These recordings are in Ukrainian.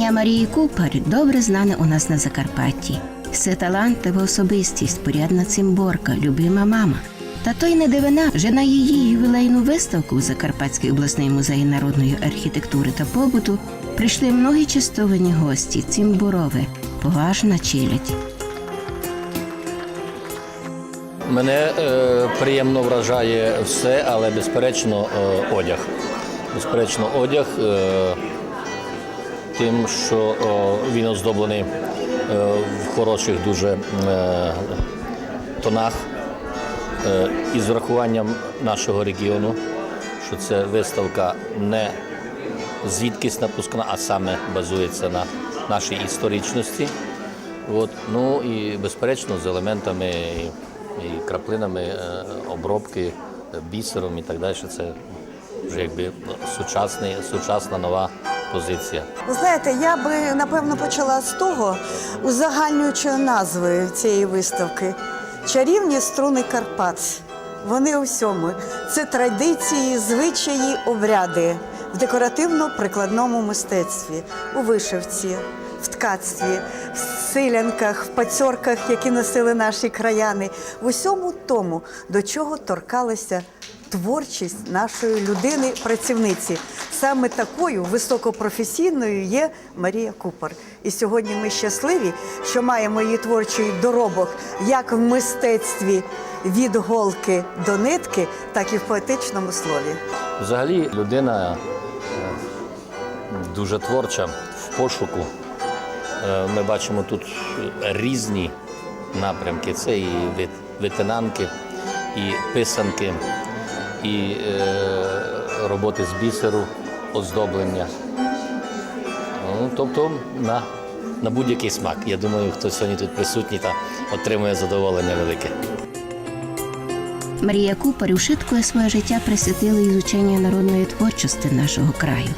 Ім'я Марії Купер добре знане у нас на Закарпатті. Це талантлива особистість, порядна цимборка, любима мама. Та то й не дивина, вже на її ювілейну виставку у Закарпатський обласний музей народної архітектури та побуту прийшли многі чистовані гості, цимбурови, поважна челядь. Мене е, приємно вражає все, але безперечно е, одяг. Безперечно, одяг е, тим, що він оздоблений е, в хороших дуже е, тонах е, із врахуванням нашого регіону, що це виставка не звідкись напускна, а саме базується на нашій історичності. От, ну і безперечно з елементами і, краплинами обробки, бісером і так далі. Це вже якби сучасний, сучасна нова позиція. Ви знаєте, я би напевно почала з того, узагальнюючої назви цієї виставки Чарівні струни Карпат. Вони у всьому. Це традиції, звичаї, обряди в декоративно-прикладному мистецтві, у вишивці, в ткацтві, в силянках, в пацьорках, які носили наші краяни, в усьому тому, до чого торкалася творчість нашої людини-працівниці. Саме такою високопрофесійною є Марія Купер. І сьогодні ми щасливі, що маємо її творчий доробок як в мистецтві від голки до нитки, так і в поетичному слові. Взагалі людина е, дуже творча в пошуку. Е, Ми бачимо тут різні напрямки. Це і витинанки, і писанки, і е, роботи з бісеру, оздоблення. Ну, тобто на, на будь-який смак. Я думаю, хто сьогодні тут присутній та отримує задоволення велике. Марія Купер ушиткує своє життя присвятила ізученню народної творчості нашого краю.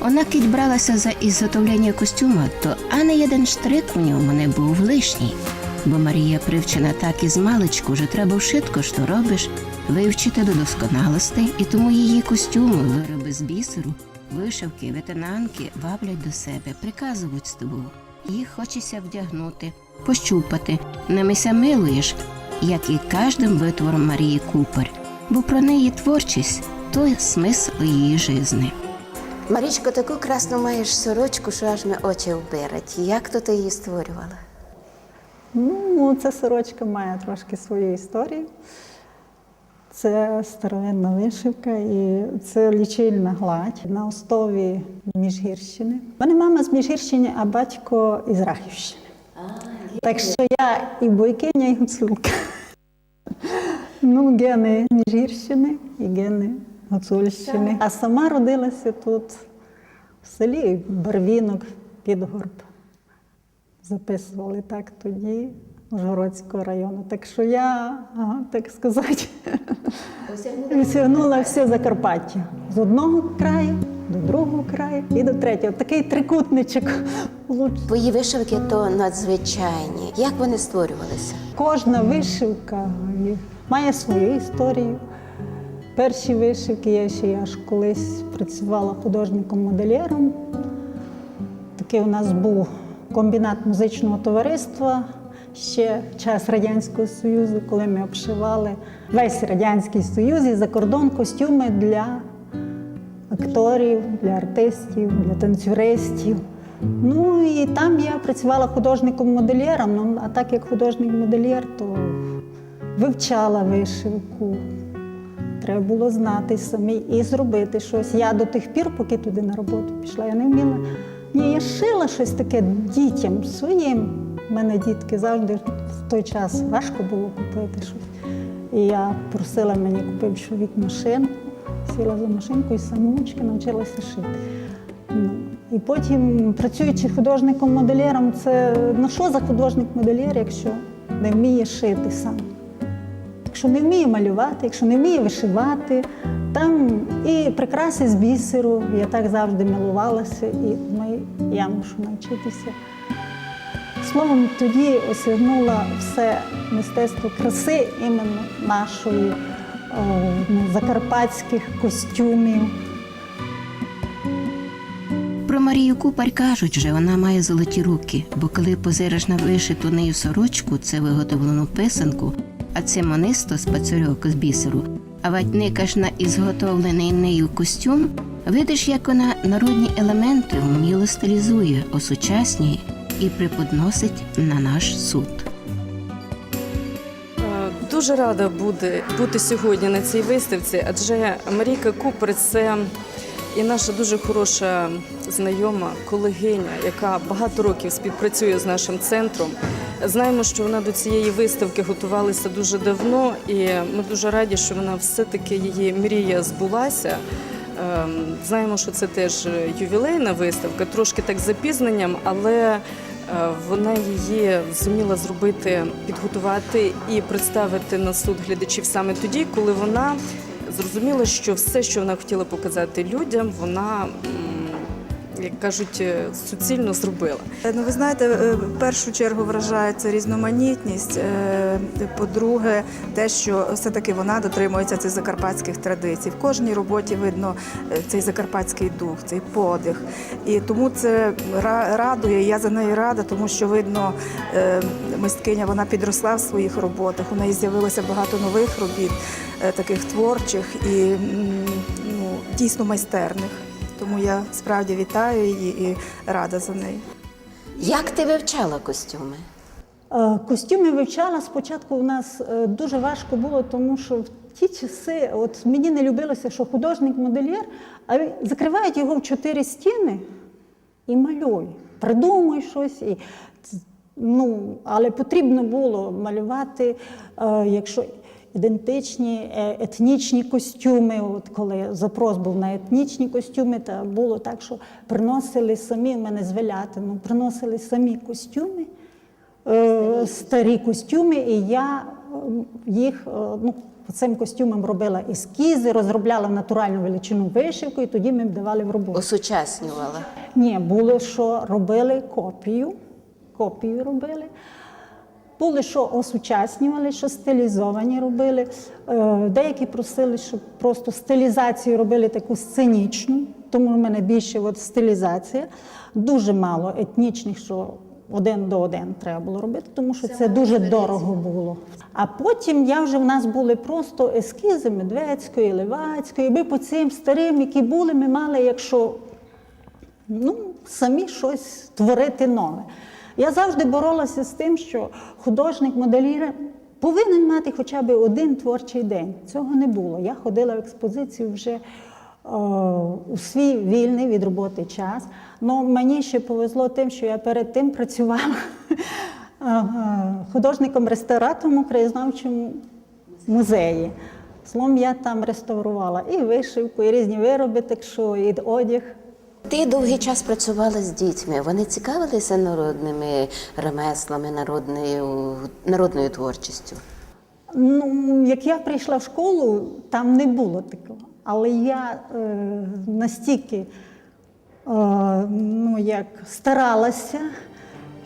Вона кить бралася за ізготовлення костюма, то ані один штрик у ньому не був лишній. Бо Марія привчена так із маличку, що треба вшитко, що робиш, вивчити до досконалостей, і тому її костюми, вироби з бісеру, вишивки, ветенанки ваблять до себе, приказують з тобою. Їх хочеться вдягнути, пощупати, немися милуєш, як і кожним витвором Марії Купер, бо про неї творчість то смисл її жизни. Марічко, таку красну маєш сорочку, що аж ми очі вбирать. Як то ти її створювала? Ну, ця сорочка має трошки свою історію. Це старовинна вишивка і це лічильна гладь на основі Міжгірщини. У мене мама з Міжгірщини, а батько із Рахівщини. Так що я і бойкиня, і гуцулка. Ну, гени Міжгірщини і гени Гуцульщини. А сама родилася тут, в селі Барвінок, Підгорб записували так тоді, Ужгородського району. Так що я, так сказати, осягнула все Закарпаття. З одного краю до другого краю і до третього. Такий трикутничок. Твої вишивки то надзвичайні. Як вони створювалися? Кожна вишивка має свою історію. Перші вишивки я ще аж колись працювала художником-модельєром. Такий у нас був комбінат музичного товариства ще в час Радянського Союзу, коли ми обшивали весь Радянський Союз і за кордон костюми для акторів, для артистів, для танцюристів. Ну і там я працювала художником-модельєром. Ну, а так як художник-модельєр, то вивчала вишивку. Треба було знати самі і зробити щось. Я до тих пір, поки туди на роботу пішла, я не вміла. Ні, я шила щось таке дітям своїм. У мене дітки завжди в той час важко було купити щось. І я просила мені купив чоловік машинку, сіла за машинку і самоучки навчилася шити. Ну, і потім, працюючи художником-модельєром, це ну що за художник-модельєр, якщо не вміє шити сам? Якщо не вміє малювати, якщо не вміє вишивати, там і прикраси з бісеру. Я так завжди милувалася, і ми, я мушу навчитися. Словом, тоді осягнула все мистецтво краси іменно нашої, о, ну, закарпатських костюмів. Про Марію Купар кажуть, що вона має золоті руки, бо коли позириш на вишиту нею сорочку, це виготовлену писанку, а це монисто з пацюрьок з бісеру, а ватникаш на ізготовлений нею костюм, видиш, як вона народні елементи вміло стилізує, осучаснює і преподносить на наш суд. Е, Дуже рада буде бути сьогодні на цій виставці, адже Марійка Купер це і наша дуже хороша знайома, колегиня, яка багато років співпрацює з нашим центром. Знаємо, що вона до цієї виставки готувалася дуже давно, і ми дуже раді, що вона все-таки її мрія збулася. Ем, Знаємо, що це теж ювілейна виставка, трошки так з запізненням, але е, вона її зуміла зробити, підготувати і представити на суд глядачів саме тоді, коли вона зрозуміла, що все, що вона хотіла показати людям, вона, як кажуть, е, суцільно зробила. Ну, ви знаєте, е, в першу чергу вражає це різноманітність. Е, По-друге, те, що все-таки вона дотримується цих закарпатських традицій. В кожній роботі видно е, цей закарпатський дух, цей подих. І тому це ра- радує. Я за нею рада, тому що видно, е, мисткиня вона підросла в своїх роботах. У неї з'явилося багато нових робіт, е, таких творчих і ну, дійсно майстерних. Я справді вітаю її і рада за неї. Як ти вивчала костюми? Е, Костюми вивчала спочатку. У нас е, дуже важко було, тому що в ті часи, от мені не любилося, що художник-модельєр, а закривають його в чотири стіни і малює. Придумуй щось. І, ну, але потрібно було малювати, е, якщо ідентичні е, етнічні костюми. От коли запрос був на етнічні костюми, то було так, що приносили самі, мене з Велятину, приносили самі костюми е, старі костюми, і я їх е, ну, цим костюмам робила ескізи, розробляла натуральну величину вишивку, і тоді ми давали в роботу. Осучаснювала. Ні, було, що робили копію, копію робили. Були, що осучаснювали, що стилізовані робили. Е, Деякі просили, щоб просто стилізацію робили таку сценічну, тому в мене більше от стилізація. Дуже мало етнічних, що один до один треба було робити, тому що це, дуже дорого було. А потім я вже в нас були просто ескізи Медведської, Левацької. Ми по цим старим, які були, ми мали, якщо ну, самі щось творити нове. Я завжди боролася з тим, що художник моделіра повинен мати хоча б один творчий день. Цього не було. Я ходила в експозицію вже е, у свій вільний від роботи час. Ну, мені ще повезло тим, що я перед тим працювала е, художником-реставратором у краєзнавчому музеї. Словом, я там реставрувала і вишивку, і різні вироби, так що і одяг. Ти довгий час працювала з дітьми. Вони цікавилися народними ремеслами, народною, народною творчістю. Ну, як я прийшла в школу, там не було такого. Але я е, настільки е, ну, як старалася,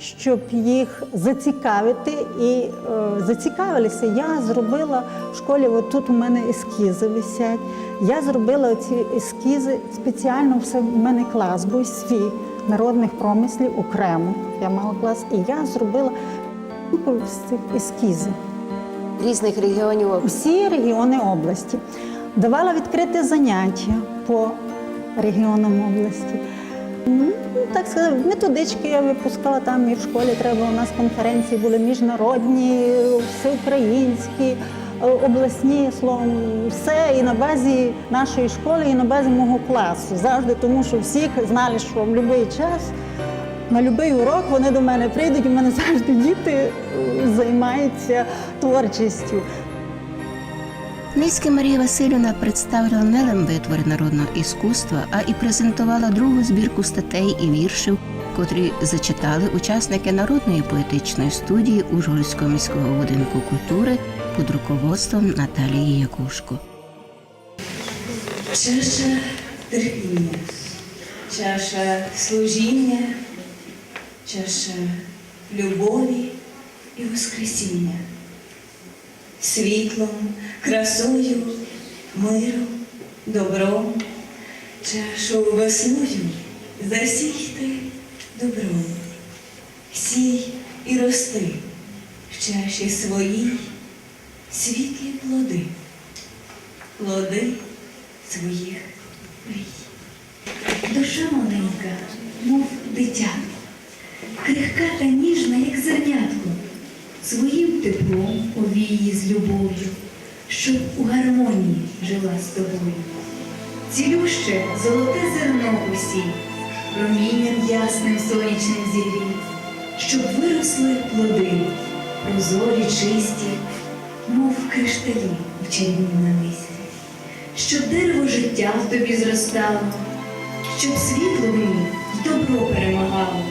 щоб їх зацікавити, і е, зацікавилися. Я зробила в школі, от тут у мене ескізи висять. Я зробила ці ескізи спеціально, все в мене клас був свій народних промислів окремо. Я мала клас, і я зробила з цих ескізів Різних регіонів всі регіони області. Давала відкрити заняття по регіонам області. Ну, так сказати, методички я випускала там і в школі треба. У нас конференції були міжнародні, всеукраїнські, е, обласні, словом, все і на базі нашої школи, і на базі мого класу. Завжди, тому що всіх знали, що в будь-який час на будь-який урок вони до мене прийдуть, у мене завжди діти е, займаються творчістю. Низька Марія Васильівна представила не лише витвори народного іскусства, а і презентувала другу збірку статей і віршів, котрі зачитали учасники народної поетичної студії Ужгородського міського будинку культури під руководством Наталії Якушко. Чаша терпіння, чаша служіння, чаша любові і воскресіння, світлом, красою, миром, добром, чашу весною засійте добром, сій і рости в чаші своїй світлі плоди, плоди своїх мрій. Душа маленька, мов дитя, крихка та ніжна, як зернятко, своїм теплом повії з любов'ю, щоб у гармонії жила з тобою. Цілюще золоте зерно посій, промінням ясним сонячним зігрій, щоб виросли плоди, прозорі, чисті, мов кришталі у чарівнім намисті, щоб дерево життя в тобі зростало, щоб світло в ній добро перемагало,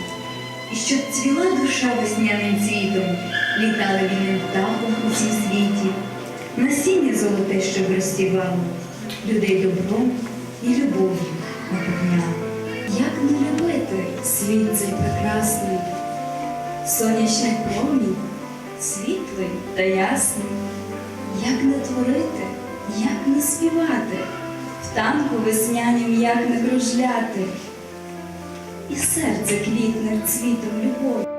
і щоб цвіла душа весняним цвітом, літали вільним птахом у цім світі, насіння золоте, щоб розсівало, людей добром і любов'ю наповняло. Як не любити світ цей прекрасний, сонячний промінь, світлий та ясний, як не творити, як не співати, в танку веснянім як не кружляти, і серце квітне цвітом любові.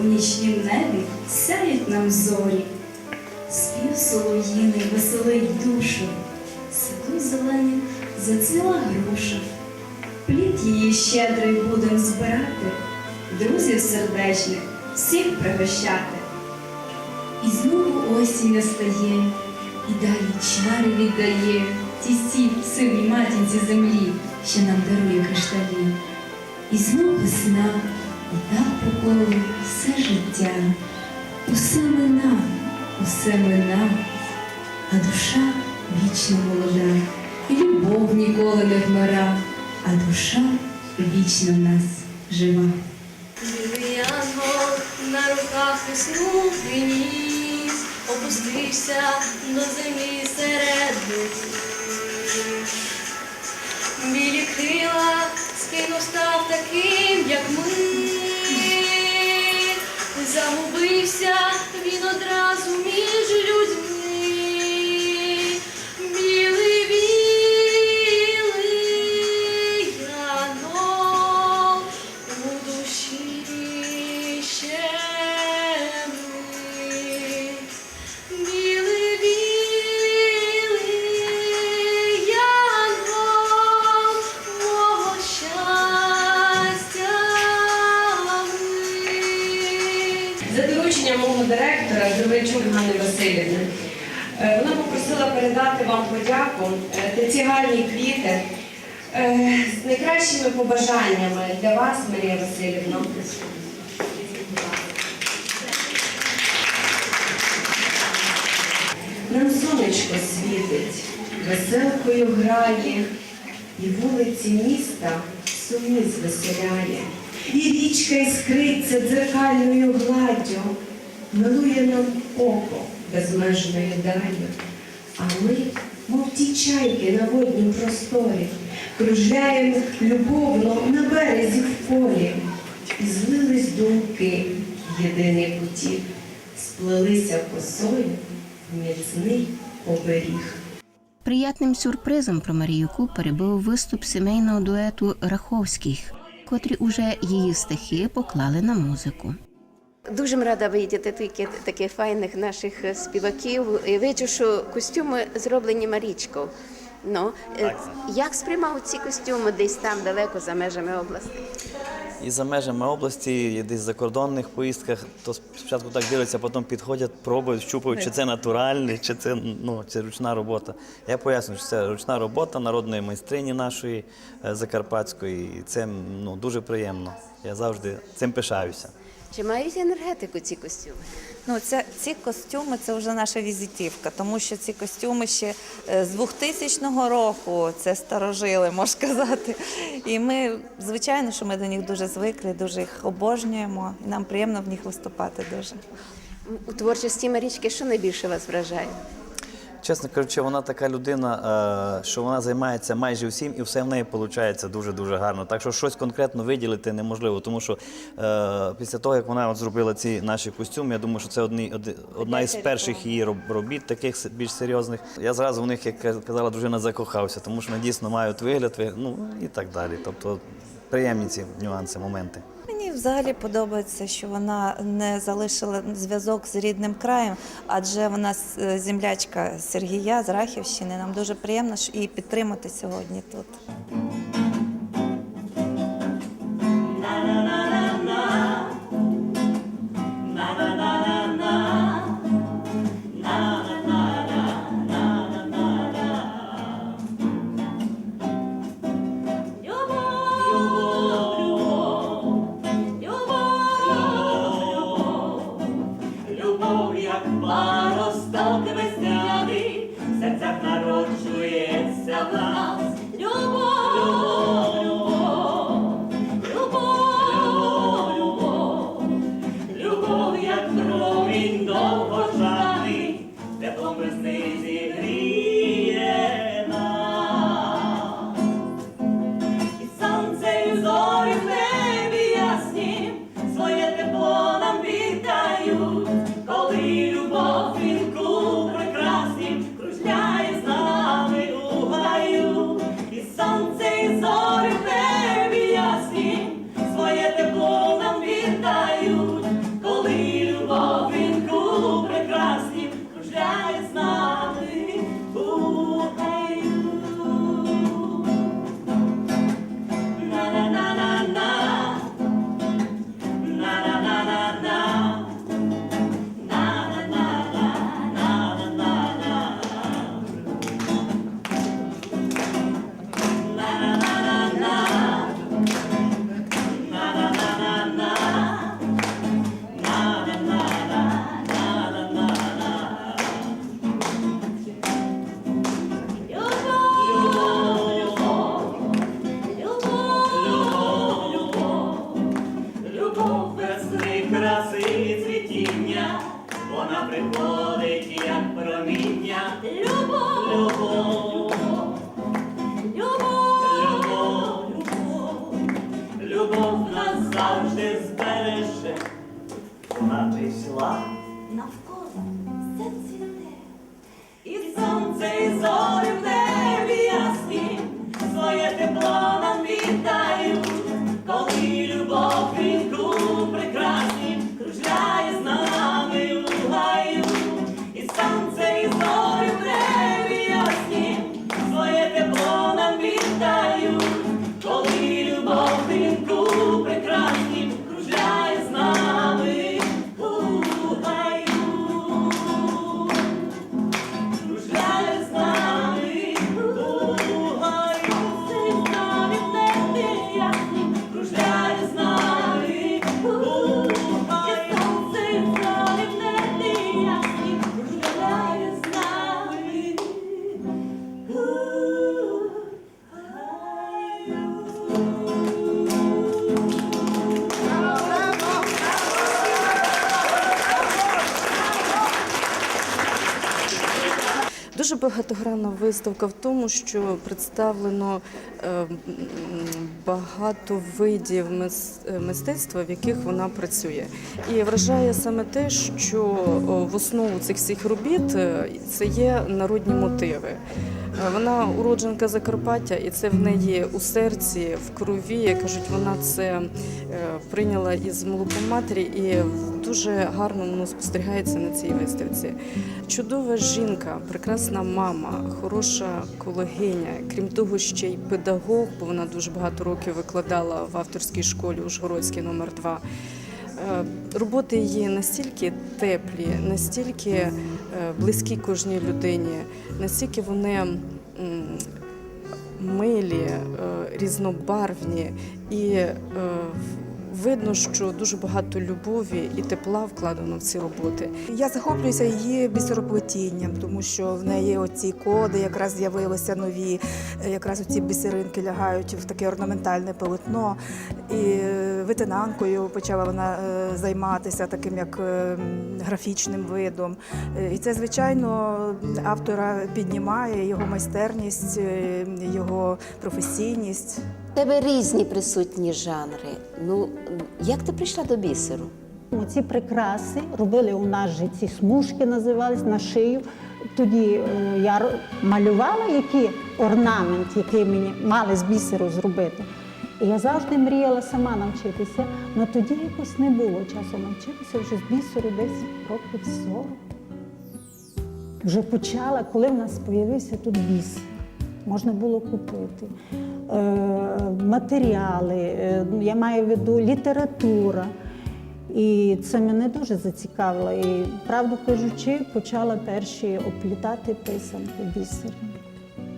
У нічнім небі сяють нам зорі, спів солов'їний веселить душу, саду зеленім зацвіла груша. Плід її щедрий будем збирати, друзів сердечних всіх пригощати. І знову осінь настає, і далі чари віддає ті сі сивій матінці землі, що нам дарує кришталі. І знов весна, і так по все життя. Усе мина, усе мина, а душа вічно молода, і любов ніколи не вмира, а душа вічно в нас жива. На руках весну приніс, опустився до землі серед. Білі крила скинув став таким, як ми. Загубився він одразу між людьми. Васильівни. е, Вона попросила передати вам подяку е, та ці гарні квіти е, з найкращими побажаннями для вас, Марія Васильівна. Нам сонечко світить, веселкою грає, і вулиці міста сумні звеселяє, і річка іскриться дзеркальною гладдю, милує нам око безмежною далю. А ми, мов ті чайки на воднім просторі, кружляємо любовно на березі в полі. І злились думки єдиний путі, сплелися косою в міцний оберіг. Приятним сюрпризом про Марію Купери був виступ сімейного дуету Раховських, котрі уже її стихи поклали на музику. Дуже рада бачити такі, таких файних наших е, співаків. І бачу, що костюми зроблені Марічкою. Ну, е, як сприймав ці костюми десь там далеко за межами області? І за межами області, і десь в закордонних поїздках, то спочатку так дивляться, потім підходять, пробують, щупають, чи це натуральне, чи це ну, чи ручна робота. Я пояснюю, що це ручна робота народної майстрині нашої е, закарпатської, і це ну, дуже приємно. Я завжди цим пишаюся. Чи мають енергетику ці костюми? Ну, це, ці костюми це вже наша візитівка, тому що ці костюми ще е, з 2000 року це старожили, можна сказати. І ми, звичайно, що ми до них дуже звикли, дуже їх обожнюємо, і нам приємно в них виступати дуже. У творчості Марічки що найбільше вас вражає? Чесно кажучи, вона така людина, е, що вона займається майже всім, і все в неї виходить дуже-дуже гарно. Так що щось конкретно виділити неможливо, тому що е, після того, як вона от зробила ці наші костюми, я думаю, що це одні, одна із перших її робіт, таких більш серйозних. Я зразу в них, як казала дружина, закохався, тому що вони дійсно мають вигляд, ну і так далі. Тобто приємні ці нюанси, моменти. Мені взагалі подобається, що вона не залишила зв'язок з рідним краєм, адже вона землячка Сергія з Рахівщини. Нам дуже приємно і підтримати сьогодні тут. Вона прийшла навколо все цвіте. І Дуже багатогранна виставка в тому, що представлено багато видів е, мистецтва, в яких вона працює. І вражає саме те, що в основу цих всіх робіт е, це є народні мотиви. Е, Вона уродженка Закарпаття, і це в неї у серці, в крові. Кажуть, вона це е, прийняла із молоком матері, і дуже гарно воно спостерігається на цій виставці. Чудова жінка, прекрасна мама, хороша колегиня, крім того, ще й педагог, бо вона дуже багато років викладала в авторській школі Ужгородській номер 2 Е, Роботи її настільки теплі, настільки е, близькі кожній людині, настільки вони милі, е, різнобарвні. І видно, що дуже багато любові і тепла вкладено в ці роботи. Я захоплююся її бісероплетінням, тому що в неї оці коди якраз з'явилися нові, якраз оці бісеринки лягають в таке орнаментальне полотно. І витинанкою почала вона е, займатися таким як е, графічним видом. І це, звичайно, автора піднімає його майстерність, е, його професійність. Тебе різні присутні жанри. Ну, як ти прийшла до бісеру? Ці прикраси робили у нас же ці смужки називались на шию. Тоді е, я малювала який орнамент, який мені мали з бісеру зробити. І я завжди мріяла сама навчитися, але тоді якось не було часу навчитися вже з бісеру десь років 40. Вже почала, коли в нас з'явився тут біс. Можна було купити е, матеріали, е, я маю в виду література. І це мене дуже зацікавило. І правду кажучи, почала перші оплітати писанки бісером.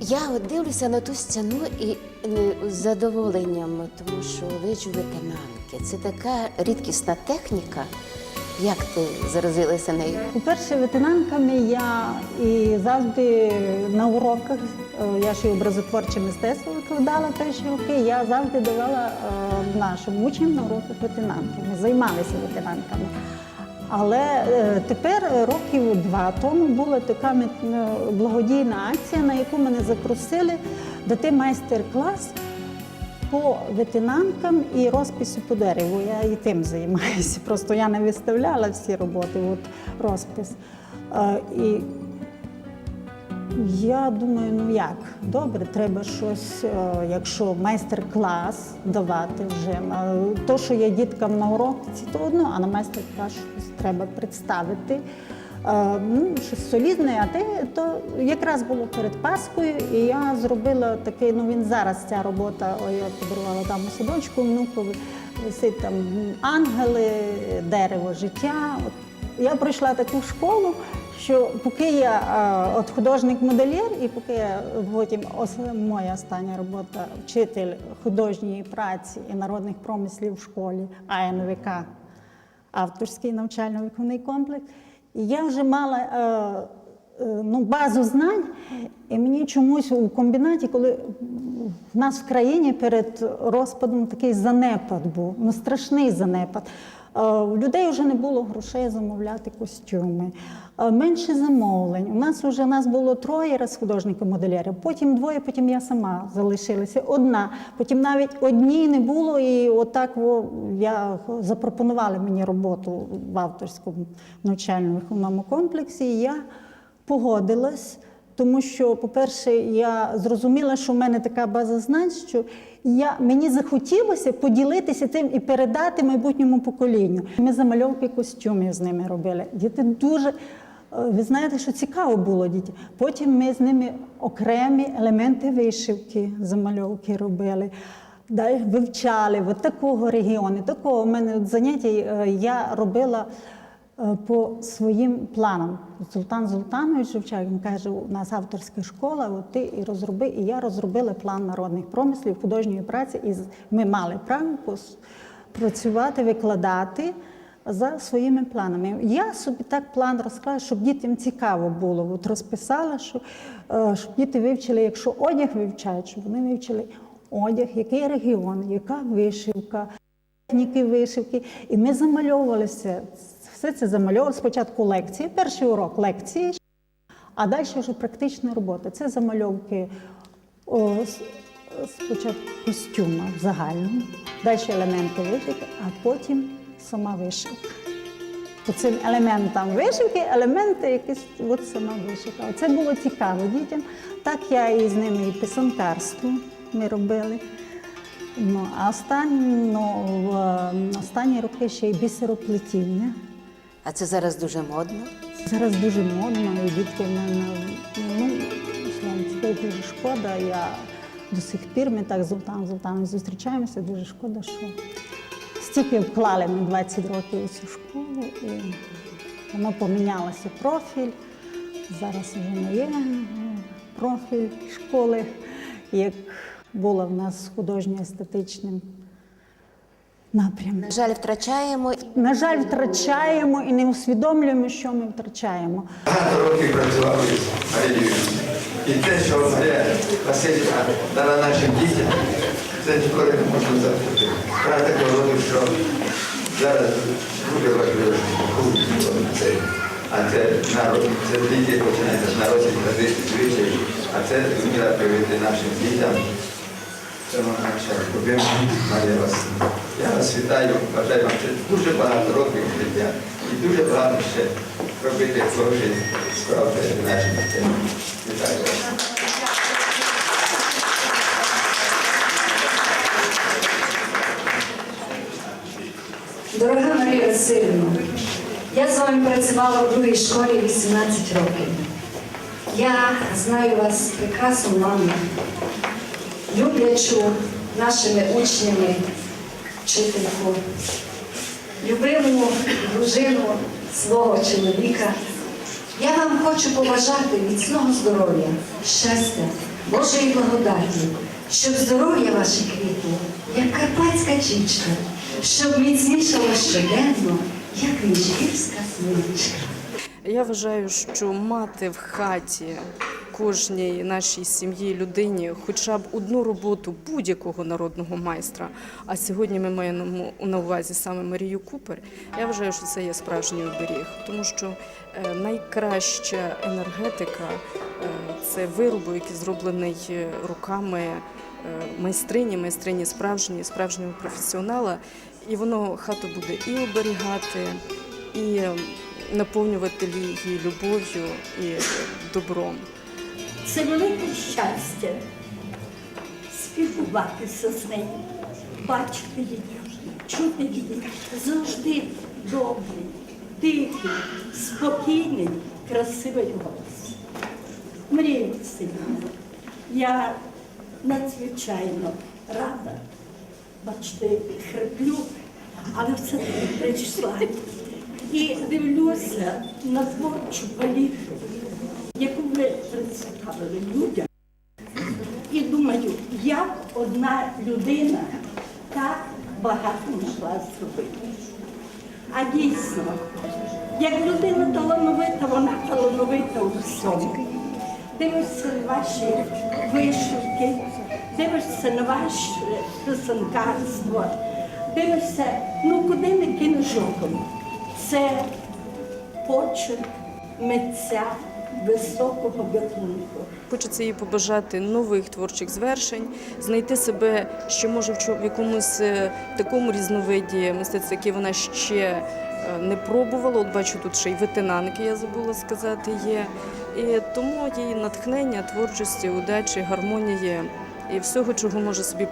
Я от дивлюся на ту стіну і е, з задоволенням, тому що лежу ветенанки. Це така рідкісна техніка. Як ти заразилася нею? По-перше, ветенанками я і завжди на уроках, е, я ще й образотворче мистецтво викладала перші роки, я завжди давала е, нашим учням на уроках ветенанками, займалися ветенанками. Але е, тепер, років два тому, була така благодійна акція, на яку мене запросили дати майстер-клас по ветенанкам і розпису по дереву. Я і тим займаюся. Просто я не виставляла всі роботи, от розпис. Е, І я думаю, ну як, добре, треба щось, е, якщо майстер-клас давати вже. На то, що я діткам на уроці, то одно, а на майстер-клас щось треба представити. Е, Ну, щось солідне, а те то якраз було перед Паскою, і я зробила такий, ну він зараз ця робота, я подарувала там у садочку внукові, висить там ангели, дерево життя. От я пройшла таку школу, що поки я от художник-модельєр, і поки я потім моя остання робота вчитель художньої праці і народних промислів в школі АНВК, авторський навчально-виховний комплекс. Я вже мала е, е, ну, базу знань, і мені чомусь у комбінаті, коли в нас в країні перед розпадом такий занепад був, ну страшний занепад. Е, У людей вже не було грошей замовляти костюми, е, менше замовлень. У нас вже нас було троє раз художників моделярів потім двоє, потім я сама залишилася одна. Потім навіть одній не було, і отак во, я запропонували мені роботу в авторському навчально-виховному комплексі. І я погодилась. Тому що, по-перше, я зрозуміла, що в мене така база знань, що я, мені захотілося поділитися цим і передати майбутньому поколінню. Ми замальовки костюмів з ними робили. Діти дуже, е, ви знаєте, що цікаво було дітям. Потім ми з ними окремі елементи вишивки, замальовки робили. Далі вивчали от такого регіону, такого. У мене от заняття е, я робила по своїм планам. Султан Золтанович Шевчак він каже, у нас авторська школа, от ти і розроби. І я розробила план народних промислів, художньої праці, і ми мали право працювати, викладати за своїми планами. Я собі так план розклала, щоб дітям цікаво було. От розписала, що, е, щоб діти вивчили, якщо одяг вивчають, щоб вони вивчили одяг, який регіон, яка вишивка техніки вишивки. І ми замальовувалися. Все це замальовували спочатку лекції, перший урок лекції, а далі вже практична робота. Це замальовки о, спочатку костюма в загальному, далі елементи вишивки, а потім сама вишивка. По цим елементам вишивки, елементи якісь, от сама вишивка. Це було цікаво дітям. Так я і з ними і писанкарство ми робили. Ну, а останні, ну, в е, останні роки ще й бісероплетіння. А це зараз дуже модно. Зараз дуже модно, і дітки в мене, ну, це дуже шкода. Я до сих пір ми так з Золтаном Золтаном зустрічаємося, дуже шкода, що стільки вклали ми 20 років у цю школу, і воно помінялося профіль. Зараз вже не є е, профіль школи, як було в нас художньо-естетичним напрямком. На жаль, втрачаємо. На жаль, втрачаємо і не усвідомлюємо, що ми втрачаємо. Багато років працювали з Марією. І те, що Марія Васильівна дала нашим дітям, це ніколи не можна забути. Справа такого роду, що зараз дуже важливо, що це. А це народ, це діти починається з народних традицій, звичаїв, а це зуміла привити нашим дітям. Роман Шарковим, Марія Васильівна. Я вас вітаю, бажаю вам ще дуже багато років життя і дуже багато ще робити хороші справи в нашій дітей. Вітаю вас. Дорога Марія Васильівна, я з вами працювала в другій школі 18 років. Я знаю вас прекрасно, мамі люблячу нашими учнями, вчительку, любиму дружину свого чоловіка. Я вам хочу побажати міцного здоров'я, щастя, Божої благодаті, щоб здоров'я ваше квітло, як карпатська чічка, щоб міцнішало щоденно, як міжгірська смичка. Я вважаю, що мати в хаті кожній нашій сім'ї людині хоча б одну роботу будь-якого народного майстра. А сьогодні ми маємо на увазі саме Марію Купер. Я вважаю, що це є справжній оберіг, тому що е, найкраща енергетика е, це вироби, який зроблений е, руками майстрині, майстрині справжньої, справжнього професіонала. І воно хату буде і оберігати, і е, наповнювати її любов'ю і добром. Це велике щастя спілкуватися з нею, бачити її, чути її. Завжди добрий, тихий, спокійний, красивий голос. Марія Васильівна, я надзвичайно рада, бачите, хриплю, але все-таки прийшла. І дивлюся на творчу палітру, яку ви представили людям. І думаю, як одна людина так багато могла зробити. А дійсно, як людина талановита, вона талановита у всьому. Дивишся на ваші вишивки, дивишся на ваше писанкарство, дивишся, ну куди не кинеш оком. Це почерк митця високого гатунку. Хочеться їй побажати нових творчих звершень, знайти себе, що може в якомусь е, такому різновиді мистецтва, яке вона ще е, не пробувала. От бачу, тут ще й ветенанки, я забула сказати, є. І тому їй натхнення, творчості, удачі, гармонії і всього, чого може собі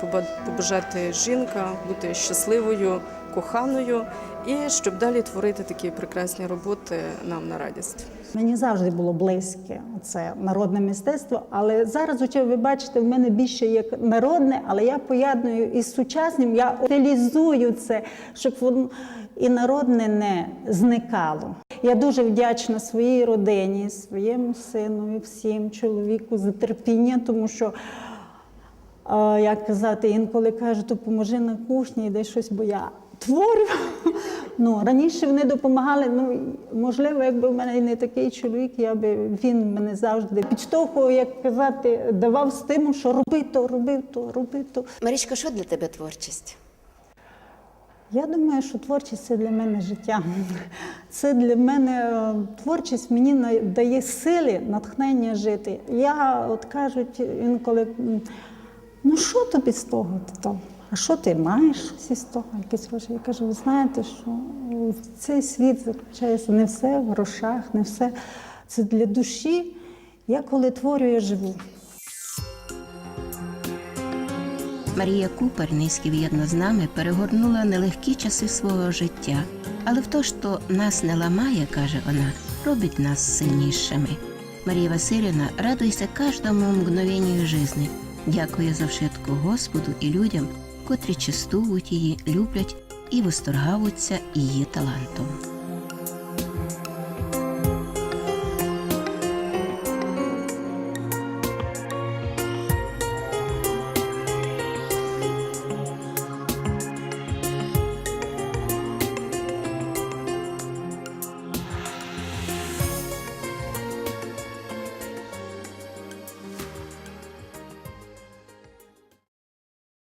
побажати жінка, бути щасливою, коханою, і щоб далі творити такі прекрасні роботи нам на радість. Мені завжди було близьке це народне мистецтво, але зараз, очі, ви бачите, в мене більше як народне, але я поєдную із сучасним, я утилізую це, щоб воно і народне не зникало. Я дуже вдячна своїй родині, своєму сину, всім чоловіку за терпіння, тому що. Як казати, інколи кажуть, допоможи на кухні, йде щось, бо я творю. Ну, раніше вони допомагали. Ну, можливо, якби в мене не такий чоловік, я би він мене завжди підштовхував, як казати, давав стимул, що роби то, роби то, роби то. Марічка, що для тебе творчість? Я думаю, що творчість це для мене життя. Це для мене е, творчість мені дає сили, натхнення жити. Я, от кажуть, інколи, ну що тобі з того? то? А що ти маєш із того? Якесь ваше? Я кажу, ви знаєте, що цей світ заключається не все в грошах, не все. Це для душі. Я коли творю, я живу. Марія Купер, низьки в'єдно з нами, перегорнула нелегкі часи свого життя. Але в то, що нас не ламає, каже вона, робить нас сильнішими. Марія Васильівна радується кожному мгновенню жизни. Дякує за вшитку Господу і людям, котрі частують її, люблять і восторгаються її талантом.